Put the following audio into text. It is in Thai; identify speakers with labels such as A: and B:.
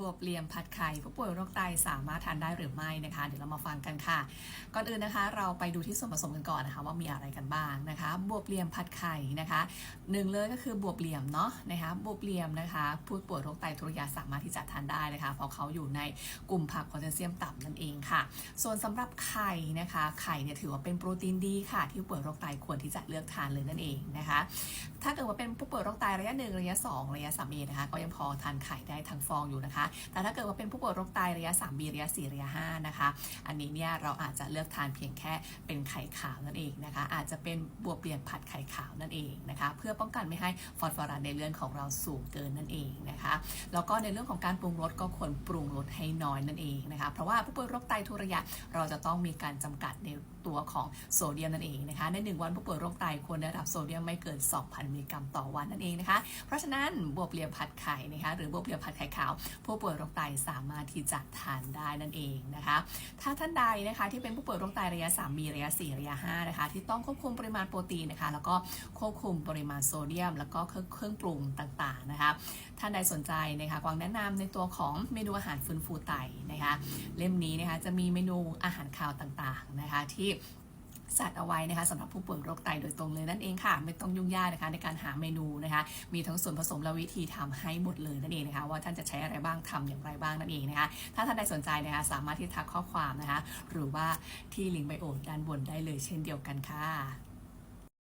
A: บวบเหลี่ยมผัดไข่ผู้ป่วยโรคไตสามารถทานได้หรือไม่นะคะ เดี๋ยวเรามาฟังกันค่ะ ก่อนอื่นนะคะ เราไปดูที่ส่วนผสมกันก่อนนะคะ ว่ามีอะไรกันบ้างนะคะ บวบเหลี่ยมผัดไข่นะคะหนึ่งเลยก็คือบวบเหลี่ยมเนาะนะคะบวบเหลี่ยมนะคะผู้ป่วยโรคไตทุรยาสามารถที่จะทานได้นะคะเพราะเขาอยู่ในกลุ่มผักโพแทสเซียมต่ำนั่นเองค่ะ ส่วนสำหรับไข่นะคะไข่เนี่ยถือว่าเป็นโปรตีนดีค่ะ ที่ผู้ป่วยโรคไตควรที่จะเลือกทานเลยนั่นเองนะคะ ถ้าเกิดว่าเป็นผู้ป่วยโรคไตระยะหนึ่งระยะสองระยะสามเอนะคะก็ยังพอทานไข่ได้ทั้งฟองอยู่นะคะแต่ถ้าเกิดว่าเป็นผู้ป่วยโรคไตระยะ 3 b ระยะ 4 ระยะ 5 นะคะ อันนี้เนี่ยเราอาจจะเลือกทานเพียงแค่เป็นไข่ขาวนั่นเองนะคะ อาจจะเป็นบวบเปลี่ยนผัดไข่ขาวนั่นเองนะคะ เพื่อป้องกันไม่ให้ฟอสฟอรัสในเลือดของเราสูงเกินนั่นเองนะคะ แล้วก็ในเรื่องของการปรุงรสก็ควรปรุงรสให้น้อยนั่นเองนะคะ เพราะว่าผู้ป่วยโรคไตทุระยะเราจะต้องมีการจำกัดในตัวของโซเดียมนั่นเองนะคะ ใน 1 วันผู้ป่วยโรคไตควรได้รับโซเดียมไม่เกิน 2,000 มิลลิกรัมต่อวันนั่นเองนะคะ เพราะฉะนั้นบวบเหลี่ยมผัดไข่นะคะหรือบวบเหลี่ยมผัดไข่ขาวผูู้้ป่วยโรคไตสามารถที่จะทานได้นั่นเองนะคะ ถ้าท่านใดนะคะที่เป็นผู้ป่วยโรคไตระยะ3 b ระยะ 4 ระยะ 5 นะคะ ที่ต้องควบคุมปริมาณโปรตีนนะคะ แล้วก็ควบคุมปริมาณโซเดียม แล้วก็เครื่องปรุงต่างๆนะคะ ท่านใดสนใจนะคะกวางแนะนำในตัวของเมนูอาหารฟื้นฟูไตนะคะ เล่มนี้นะคะจะมีเมนูอาหารคาวต่างๆนะคะที่ จัดเอาไว้นะคะสำหรับผู้ป่วยโรคไตโดยตรงเลยนั่นเองค่ะ ไม่ต้องยุ่งยากนะคะในการหาเมนูนะคะ มีทั้งส่วนผสมและวิธีทำให้หมดเลยนั่นเองนะคะ ว่าท่านจะใช้อะไรบ้างทำอย่างไรบ้างนั่นเองนะคะ ถ้าท่านใดสนใจนะคะสามารถที่ทักข้อความนะคะ หรือว่าที่ลิงก์ไบโอด้านบนได้เลยเช่นเดียวกันค่ะ